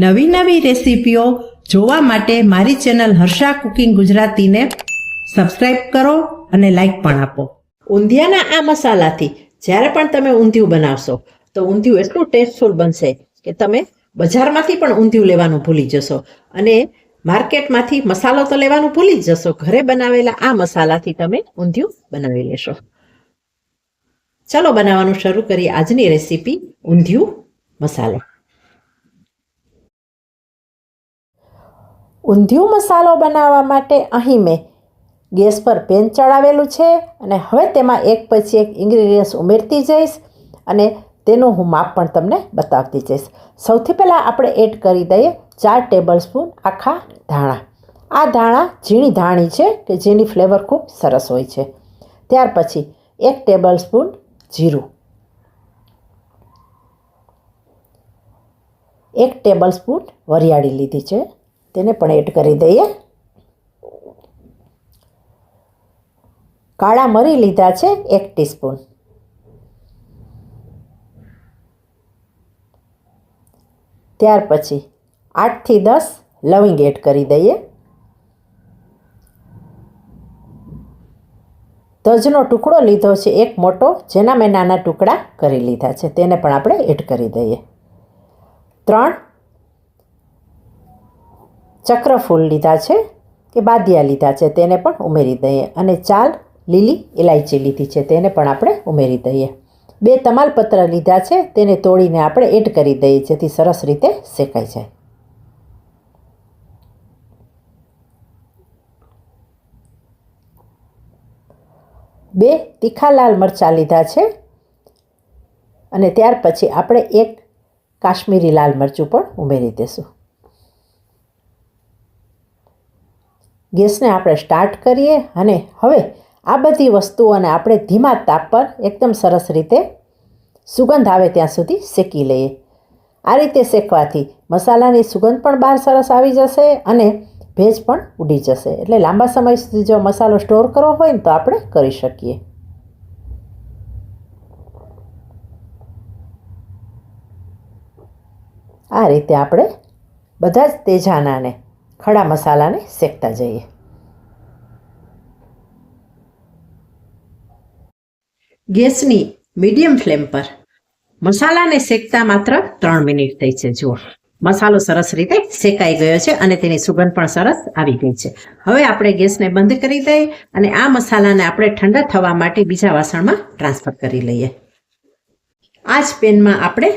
નવી નવી રેસીપીઓ જોવા માટે મારી ચેનલ હર્ષા કુકિંગ ગુજરાતીને સબસ્ક્રાઇબ કરો અને લાઈક પણ આપો. ઊંધિયાના આ મસાલાથી જ્યારે પણ તમે ઊંધિયું બનાવશો, તો ઊંધિયું એટલું ટેસ્ટફુલ બનશે કે તમે બજારમાંથી પણ ઊંધિયું લેવાનું ભૂલી જશો અને માર્કેટમાંથી મસાલો તો લેવાનું ભૂલી જ જશો. ઘરે બનાવેલા આ મસાલાથી તમે ઊંધિયું બનાવી લેશો. ચલો બનાવવાનું શરૂ કરીએ આજની રેસીપી ઊંધિયું મસાલો. ઊંધિયું મસાલો બનાવવા માટે અહીં મેં ગેસ પર પેન ચડાવેલું છે અને હવે તેમાં એક પછી એક ઇન્ગ્રીડિયન્ટ્સ ઉમેરતી જઈશ અને તેનું હું માપ પણ તમને બતાવતી જઈશ. સૌથી પહેલાં આપણે એડ કરી દઈએ ચાર ટેબલ સ્પૂન આખા ધાણા. આ ધાણા ઝીણી ધાણી છે કે જેની ફ્લેવર ખૂબ સરસ હોય છે. ત્યાર પછી એક ટેબલ સ્પૂન જીરું. એક ટેબલ સ્પૂન વરિયાળી લીધી છે. તેને પણ એડ કરી દઈએ. કાળા મરી લીધા છે એક ટીસ્પૂન. ત્યાર પછી આઠથી દસ લવિંગ એડ કરી દઈએ. તજનો ટુકડો લીધો છે એક મોટો, જેના મેં નાના ટુકડા કરી લીધા છે, તેને પણ આપણે એડ કરી દઈએ. ત્રણ ચક્રફૂલ લીધા છે કે બાદિયા લીધા છે તેને પણ ઉમેરી દઈએ. અને ચાર લીલી ઇલાયચી લીધી છે તેને પણ આપણે ઉમેરી દઈએ. બે તમાલપત્ર લીધા છે તેને તોડીને આપણે એડ કરી દઈએ, જેથી સરસ રીતે શેકાઈ જાય. બે તીખા લાલ મરચાં લીધા છે અને ત્યાર પછી આપણે એક કાશ્મીરી લાલ મરચું પણ ઉમેરી દઈશું ગેસને આપણે સ્ટાર્ટ કરીએ અને હવે આ બધી વસ્તુઓને આપણે ધીમા તાપ પર એકદમ સરસ રીતે સુગંધ આવે ત્યાં સુધી શેકી લઈએ. આ રીતે શેકવાથી મસાલાની સુગંધ પણ બહાર સરસ આવી જશે અને ભેજ પણ ઉડી જશે. એટલે લાંબા સમય સુધી જો મસાલો સ્ટોર કરવો હોય ને તો આપણે કરી શકીએ. આ રીતે આપણે બધા જ તેજાનાને ખડા મસાલાને શેકતા જઈએ. ગેસની મીડિયમ ફ્લેમ પર. મસાલાને શેકતા માત્ર ત્રણ મિનિટ થઈ છે. જુઓ. મસાલો સરસ રીતે શેકાઈ ગયો છે અને તેની સુગંધ પણ સરસ આવી ગઈ છે. હવે આપણે ગેસને બંધ કરી દઈએ અને આ મસાલાને આપણે ઠંડા થવા માટે બીજા વાસણમાં ટ્રાન્સફર કરી લઈએ. આ જ પેનમાં આપણે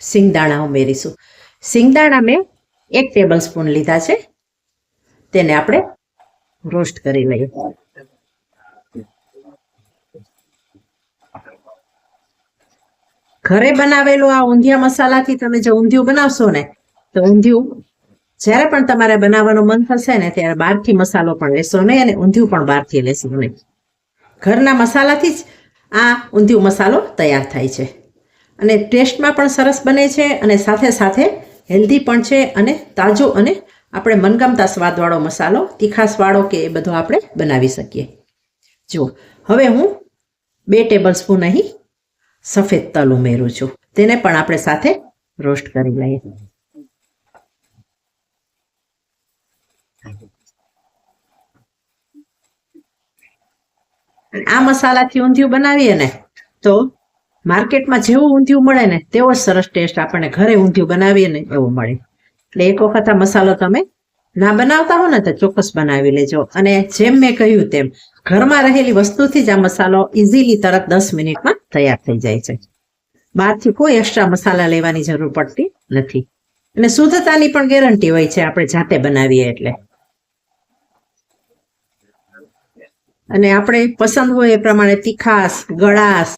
સિંગદાણા ઉમેરીશું. સિંગદાણા મેં એક ટેબલ સ્પૂન લીધા છે. તેને આપણે રોસ્ટ કરી લઈએ. ઘરે બનાવેલું આ ઊંધિયા મસાલાથી તમે જો ઊંધિયું બનાવશો ને, તો ઊંધિયું જ્યારે પણ તમારે બનાવવાનું મન થશે ને, ત્યારે બહારથી મસાલો પણ લેશો નહીં અને ઊંધિયું પણ બહારથી લેશો નહીં. ઘરના મસાલાથી જ આ ઊંધિયું મસાલો તૈયાર થાય છે. અને ટેસ્ટમાં પણ સરસ બને છે અને સાથે સાથે હેલ્ધી પણ છે અને તાજો અને આપણે મનગમતા સ્વાદવાળો મસાલો તીખાસવાળો કે એ બધો આપણે બનાવી શકીએ. જુઓ, હવે હું બે ટેબલ સ્પૂન અહીં સફેદ તલ ઉમેરું છું. તેને પણ આપણે સાથે રોસ્ટ કરી લઈએ. આ મસાલાથી ઊંધિયું બનાવીએ ને, તો માર્કેટમાં જેવું ઊંધિયું મળે ને, તેવો સરસ ટેસ્ટ આપણને ઘરે ઊંધિયું બનાવીએ ને, એવું મળે. એટલે એક વખત આ મસાલો તમે ના બનાવતા હો ને તો ચોક્કસ બનાવી લેજો. અને જેમ મેં કહ્યું તેમ, ઘરમાં રહેલી વસ્તુથી જ આ મસાલો ઇઝીલી તરત દસ મિનિટમાં તૈયાર થઈ જાય છે. બહારથી કોઈ એક્સ્ટ્રા મસાલા લેવાની જરૂર પડતી નથી. અને શુદ્ધતાની પણ ગેરંટી હોય છે આપણે જાતે બનાવીએ એટલે. અને આપણે પસંદ હોય એ પ્રમાણે તીખાસ ગળાશ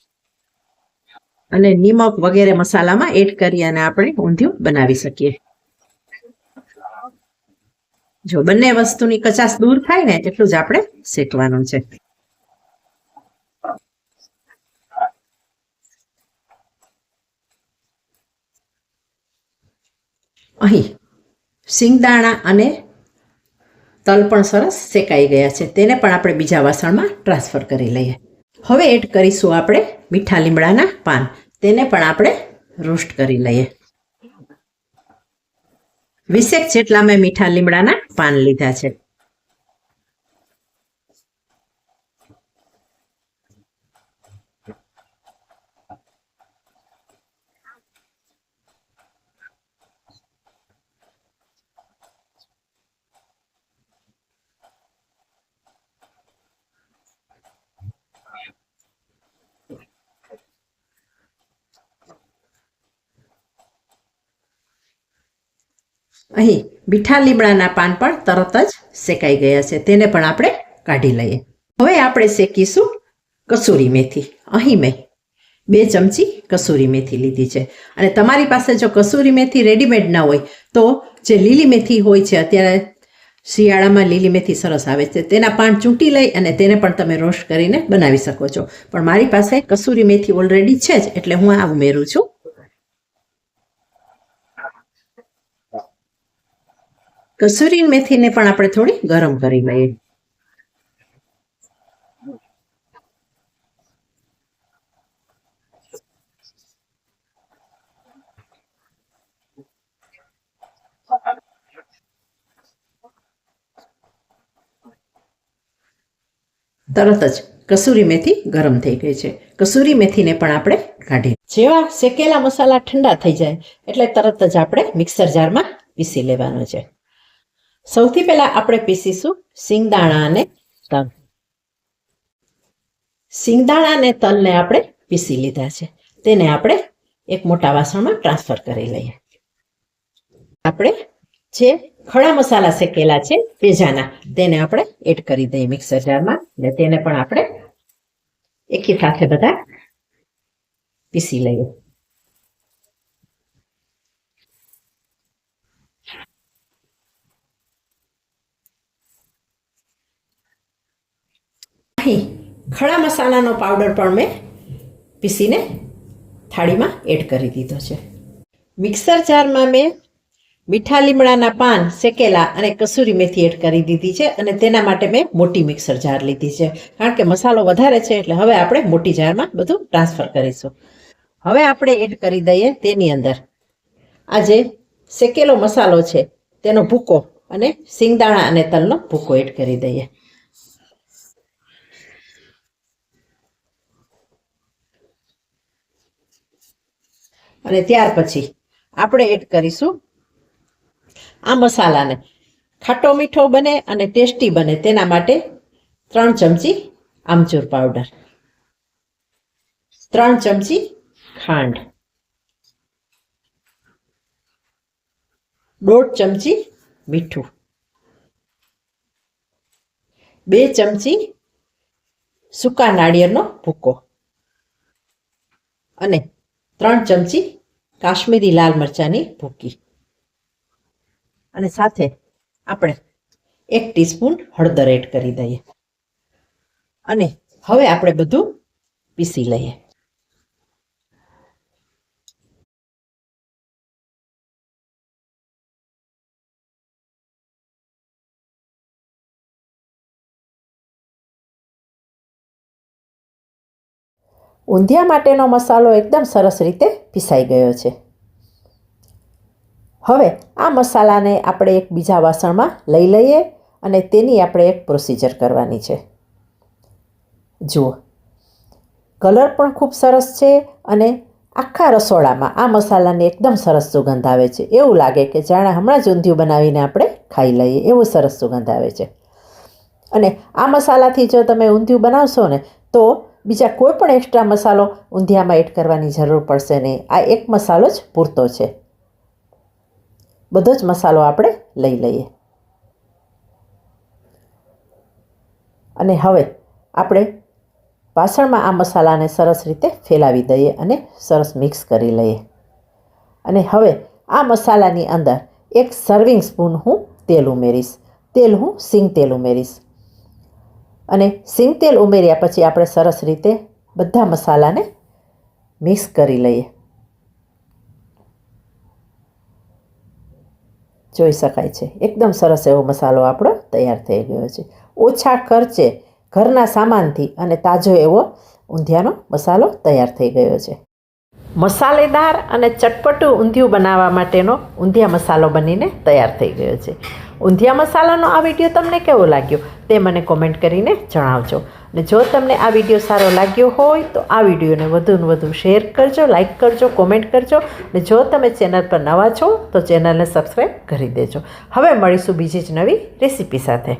અને નિમક વગેરે મસાલામાં એડ કરી અને આપણે ઊંધિયું બનાવી શકીએ. જો બંને વસ્તુની કચાશ દૂર થાય ને એટલું જ આપણે શેકવાનું છે. અહીં સિંગદાણા અને તલ પણ સરસ શેકાઈ ગયા છે. તેને પણ આપણે બીજા વાસણમાં ટ્રાન્સફર કરી લઈએ. હવે એડ કરીશું આપણે મીઠા લીમડાના પાન. તેને પણ આપણે રોસ્ટ કરી લઈએ. વીસેક જેટલા મેં મીઠા લીમડાના પાન લીધા છે. અહીં મીઠા લીમડાના પાન પણ તરત જ શેકાઈ ગયા છે. તેને પણ આપણે કાઢી લઈએ. હવે આપણે શેકીશું કસૂરી મેથી. અહીં મેં બે ચમચી કસૂરી મેથી લીધી છે. અને તમારી પાસે જો કસૂરી મેથી રેડીમેડ ના હોય, તો જે લીલી મેથી હોય છે, અત્યારે શિયાળામાં લીલી મેથી સરસ આવે છે. તેના પાન ચૂંટી લઈ અને તેને પણ તમે રોસ્ટ કરીને બનાવી શકો છો. પણ મારી પાસે કસૂરી મેથી ઓલરેડી છે જ, એટલે હું આ ઉમેરું છું. કસૂરી મેથીને પણ આપણે થોડી ગરમ કરી લઈએ. તરત જ કસૂરી મેથી ગરમ થઈ ગઈ છે. કસૂરી મેથીને પણ આપણે કાઢી જેવા શેકેલા મસાલા ઠંડા થઈ જાય, એટલે તરત જ આપણે મિક્સર જારમાં પીસી લેવાનો છે. સૌથી પહેલા આપણે પીસીશું સિંગદાણા અને તલ. સિંગદાણા અને તલને આપણે પીસી લીધા છે. તેને આપણે એક મોટા વાસણમાં ટ્રાન્સફર કરી લઈએ. આપણે જે ખડા મસાલા શેકેલા છે પેજાના તેને આપણે એડ કરી દઈએ મિક્સર જારમાં ને તેને પણ આપણે એકી સાથે બધા પીસી લઈએ. અહીં ખડા મસાલાનો પાવડર પણ મેં પીસીને થાળીમાં એડ કરી દીધો છે. મિક્સર જારમાં મેં મીઠા લીમડાના પાન, શેકેલા અને કસૂરી મેથી એડ કરી દીધી છે અને તેના માટે મેં મોટી મિક્સર જાર લીધી છે. કારણ કે મસાલો વધારે છે એટલે હવે આપણે મોટી જારમાં બધું ટ્રાન્સફર કરીશું. હવે આપણે એડ કરી દઈએ તેની અંદર. આ જે શેકેલો મસાલો છે, તેનો ભૂકો અને સિંગદાણા અને તલનો ભૂકો એડ કરી દઈએ. અને ત્યાર પછી આપણે એડ કરીશું આ મસાલાને. ખાટો મીઠો બને અને ટેસ્ટી બને તેના માટે ત્રણ ચમચી આમચૂર પાવડર. ત્રણ ચમચી ખાંડ. દોઢ ચમચી મીઠું. બે ચમચી સૂકા નાળિયેરનો ભૂકો. અને ત્રણ ચમચી કાશ્મીરી લાલ મરચાંની ભૂકી. અને સાથે આપણે એક ટીસ્પૂન હળદર એડ કરી દઈએ. અને હવે આપણે બધું પીસી લઈએ. ઊંધિયા માટેનો મસાલો એકદમ સરસ રીતે પીસાઈ ગયો છે. હવે આ મસાલાને આપણે એક બીજા વાસણમાં લઈ લઈએ અને તેની આપણે એક પ્રોસિજર કરવાની છે. જુઓ, કલર પણ ખૂબ સરસ છે અને આખા રસોડામાં આ મસાલાની એકદમ સરસ સુગંધ આવે છે. એવું લાગે કે જાણે હમણાં જ ઊંધિયું બનાવીને આપણે ખાઈ લઈએ એવું સરસ સુગંધ આવે છે. અને આ મસાલાથી જો તમે ઊંધિયું બનાવશો ને, તો બીજા કોઈ પણ એક્સ્ટ્રા મસાલો ઊંધિયામાં એડ કરવાની જરૂર પડશે નહીં. આ એક મસાલો જ પૂરતો છે. બધો જ મસાલો આપણે લઈ લઈએ. અને હવે આપણે વાસણમાં આ મસાલાને સરસ રીતે ફેલાવી દઈએ અને સરસ મિક્સ કરી લઈએ. અને હવે આ મસાલાની અંદર એક સર્વિંગ સ્પૂન હું તેલ ઉમેરીશ. તેલ હું સિંગ તેલ ઉમેરીશ. અને સિંગ તેલ ઉમેર્યા પછી આપણે સરસ રીતે બધા મસાલાને મિક્સ કરી લઈએ. જોઈ શકાય છે. એકદમ સરસ એવો મસાલો આપણો તૈયાર થઈ ગયો છે. ઓછા ખર્ચે ઘરના સામાનથી અને તાજો એવો ઊંધિયાનો મસાલો તૈયાર થઈ ગયો છે. મસાલેદાર અને ચટપટું ઊંધિયું બનાવવા માટેનો ઊંધિયા મસાલો બનીને તૈયાર થઈ ગયો છે. ઊંધિયા મસાલાનો આ વીડિયો તમને કેવો લાગ્યો તે મને કોમેન્ટ કરીને જણાવજો. અને જો તમને આ વીડિયો સારો લાગ્યો હોય તો આ વિડીયોને વધુને વધુ શેર કરજો લાઇક કરજો કોમેન્ટ કરજો. અને જો તમે ચેનલ પર નવા છો તો ચેનલને સબસ્ક્રાઈબ કરી દેજો. હવે મળીશું બીજી જ નવી રેસીપી સાથે.